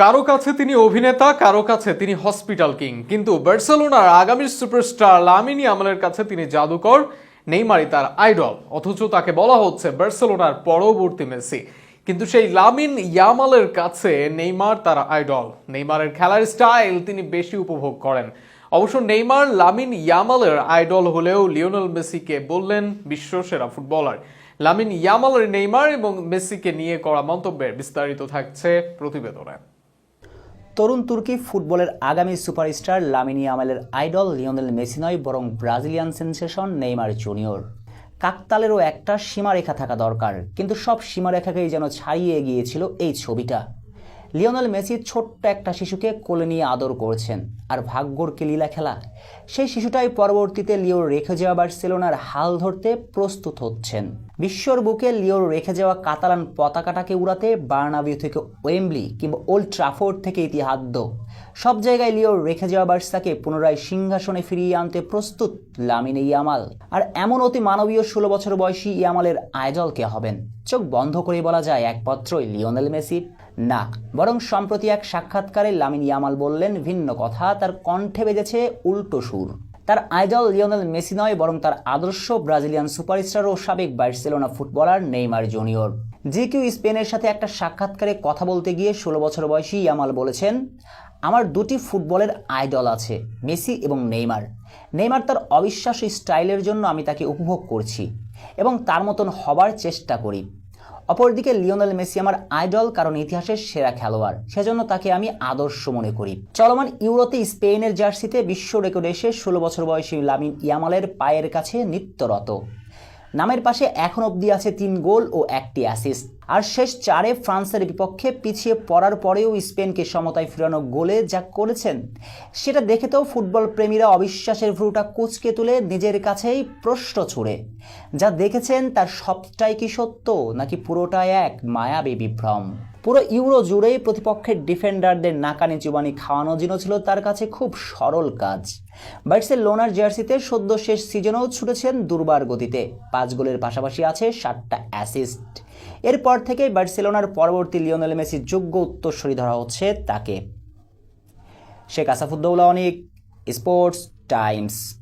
কারও কাছে তিনি অভিনেতা, কারও কাছে তিনি হসপিটাল কিং। কিন্তু বার্সেলোনার আগামী সুপারস্টার লামিনী আমলের কাছে তিনি জাদুকর নেইমারি তার আইডল। অথচ তাকে বলা হচ্ছে বার্সেলোনার পরবর্তী মেসি। কিন্তু সেই লামিন ইয়ামালের কাছে নেইমার তার আইডল। নেইমারের খেলার স্টাইল তিনি বেশি উপভোগ করেন। অবশ্য নেইমার লামিন ইয়ামালের আইডল হলেও লিওনেল মেসিকে বললেন বিশ্বসেরা ফুটবলার। লামিন ইয়ামালের নেইমার এবং মেসিকে নিয়ে করা মন্তব্যের বিস্তারিত থাকছে প্রতিবেদনে। তরুণ তুর্কি ফুটবলের আগামী সুপারস্টার লামিনী আমালের আইডল লিওনেল মেসি নয়, বরং ব্রাজিলিয়ান সেন্সেশন নেইমার জুনিয়র। কাকতালেরও একটা সীমারেখা থাকা দরকার, কিন্তু সব সীমারেখাকেই যেন ছাড়িয়ে গিয়েছিল এই ছবিটা। লিওনেল মেসি ছোট্ট একটা শিশুকে কোলে নিয়ে আদর করছেন। আর ভাগ্যর কে লীলা খেলা? সেই শিশুটাই পরবর্তীতে লিওর রেখে যাওয়া বার্সেলোনার হাল ধরতে প্রস্তুত হচ্ছেন। বিশ্বর বুকে লিওর রেখে যাওয়া কাতালান পতাকাটাকে উড়াতে বার্নাবিউ থেকে ওয়েম্বলি কিংবা ওল্ড ট্রাফোর্ড থেকে ইতিহাদ্য। সব জায়গায় লিওর রেখে যাওয়া বার্সাকে পুনরায় সিংহাসনে ফিরিয়ে আনতে প্রস্তুত লামিনে ইয়ামাল। আর এমন অতি মানবীয় ষোলো বছর বয়সী ইয়ামালের আইডল কে হবেন? চোখ বন্ধ করে বলা যায় একপত্রই লিওনেল মেসি। না, বরং সম্প্রতি এক সাক্ষাৎকারে লামিন ইয়ামাল বললেন ভিন্ন কথা, তার কণ্ঠে বেজেছে উল্টো সুর। তার আইডল লিওনেল মেসি নয়, বরং তার আদর্শ ব্রাজিলিয়ান সুপারস্টার ও সাবেক Barcelona footballer Neymar junior. G Q স্পেনের সাথে একটা সাক্ষাৎকারে কথা বলতে গিয়ে ষোলো বছর বয়সী ইয়ামাল বলেছেন আমার দুটি ফুটবলের আইডল আছে, মেসি এবং নেইমার। নেইমার তার অবিশ্বাস্য স্টাইলের জন্য আমি তাকে উপভোগ করছি এবং তার মতন হবার চেষ্টা করি। অপরদিকে লিওনেল মেসি আমার আইডল কারণ ইতিহাসের সেরা খেলোয়াড়, সেজন্য তাকে আমি আদর্শ মনে করি। চলমান ইউরোতে স্পেনের জার্সিতে বিশ্ব রেকর্ড এসে ষোলো বছর বয়সী লামিন ইয়ামালের পায়ের কাছে নিত্যরত। নামের পাশে এখন অবধি আছে তিন গোল ও একটি অ্যাসিস্ট। আর শেষ চারে ফ্রান্সের বিপক্ষে পিছিয়ে পড়ার পরেও স্পেনকে সমতায় ফেরানো গোলে যা করেছেন, সেটা দেখে তো ফুটবল প্রেমীরা অবিশ্বাসের ভ্রুটা কুচকে তুলে নিজের কাছেই প্রশ্ন ছুড়ে। যা দেখেছেন তার সবটাই কি সত্য, নাকি পুরোটাই এক মায়াবী বিভ্রম? পুরো ইউরো জুড়েই প্রতিপক্ষের ডিফেন্ডারদের নাকানি চুবানি খাওয়ানো যেন ছিল তার কাছে খুব সরল কাজ। বার্সেলোনার জার্সিতে সদ্য শেষ সিজনেও ছুটেছেন দুর্বার গতিতে, পাঁচ গোলের পাশাপাশি আছে সাতটা অ্যাসিস্ট এরপর থেকে বার্সেলোনার পরবর্তী লিওনেল মেসির যোগ্য উত্তরসূরি ধরা হচ্ছে তাকে। Sheikh Asafuddowla Anik Sports Times.